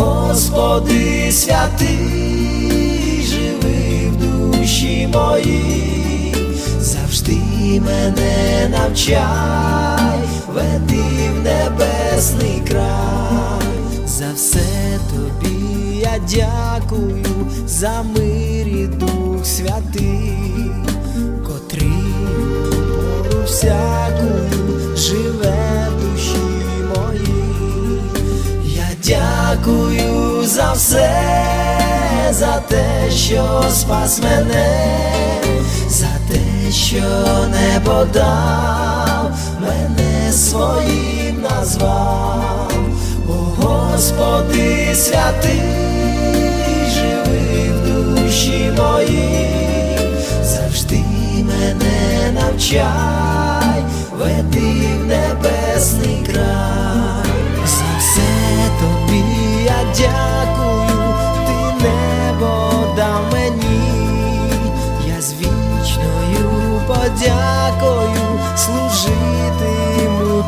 Господи святий, живи в душі моїй, завжди мене навчай, веди в небесний край, за все тобі я дякую, за мир і дух святий, котрий у пору живе дякую за все, за те, що спас мене, за те, що небо дав, мене своїм назвав, О Господи святий, живи в душі моїй, завжди мене навчай, веди в небесний край,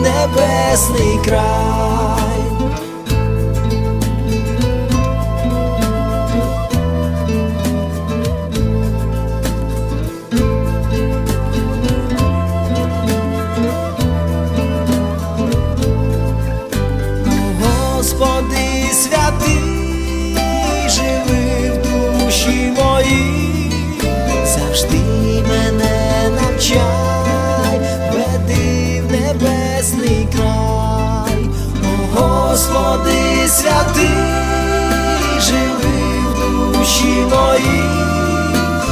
небесний край. Святий, живи в душі моїй,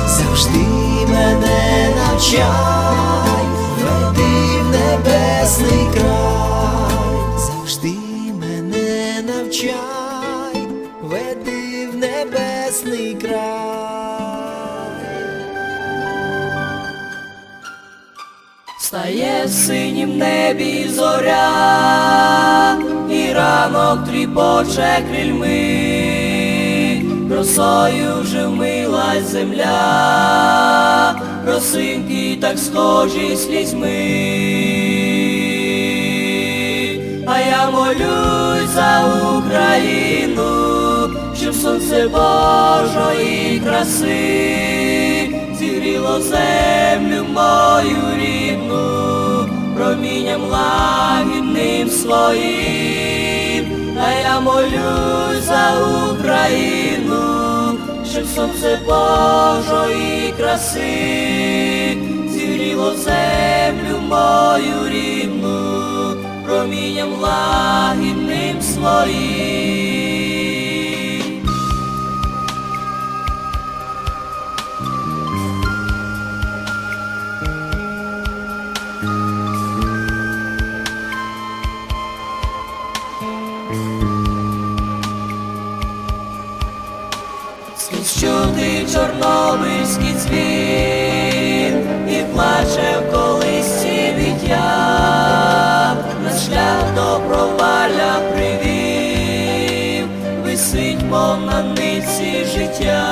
завжди мене навчай, веди в небесний край, завжди мене навчай, веди в небесний край. Стає в синім небі зоря, ранок тріпоче крильми, росою вже вмилась земля, росинки так схожі слізьми. А я молюсь за Україну, щоб сонце Божої краси зігріло землю мою рідну, промінням лагідним своїм, а я молюсь за Україну, щоб сонце Божої краси зігріло землю мою рідну, промінням лагідним своїм. До провалля привів, висить, мов на ниці життя.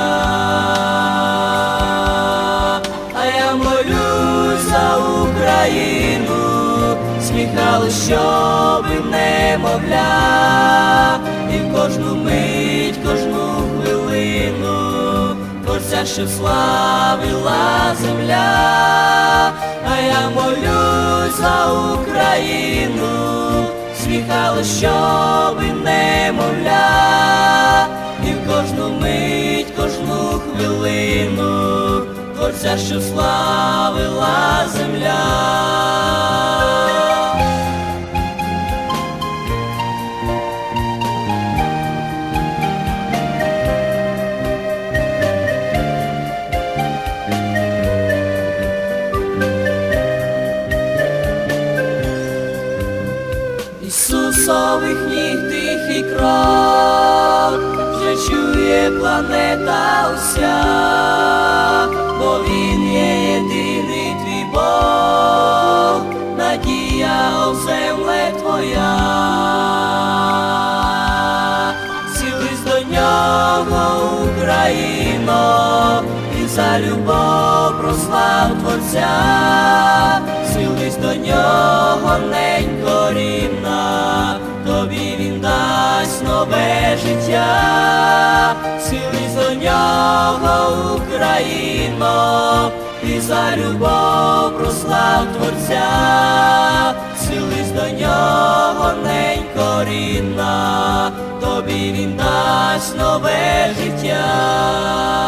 А я молюсь за Україну, сміхали, щоби немовля, і в кожну мить, кожну хвилину, Творця, що славила земля, а я молюсь за Україну, сміхали, щоби немовля, і в кожну мить, кожну хвилину. Творця, що славила земля. Ніг крок, вже чує планета уся, бо Він є єдиний твій Бог, надія о земле твоя. Цілись до нього, Україно, і за любов прослав Творця, Цілись до нього, ненько дасть нове життя, сили до нього, Україно, і за любов прослав Творця, Цілись до нього, ненько рідна, тобі він дасть нове життя.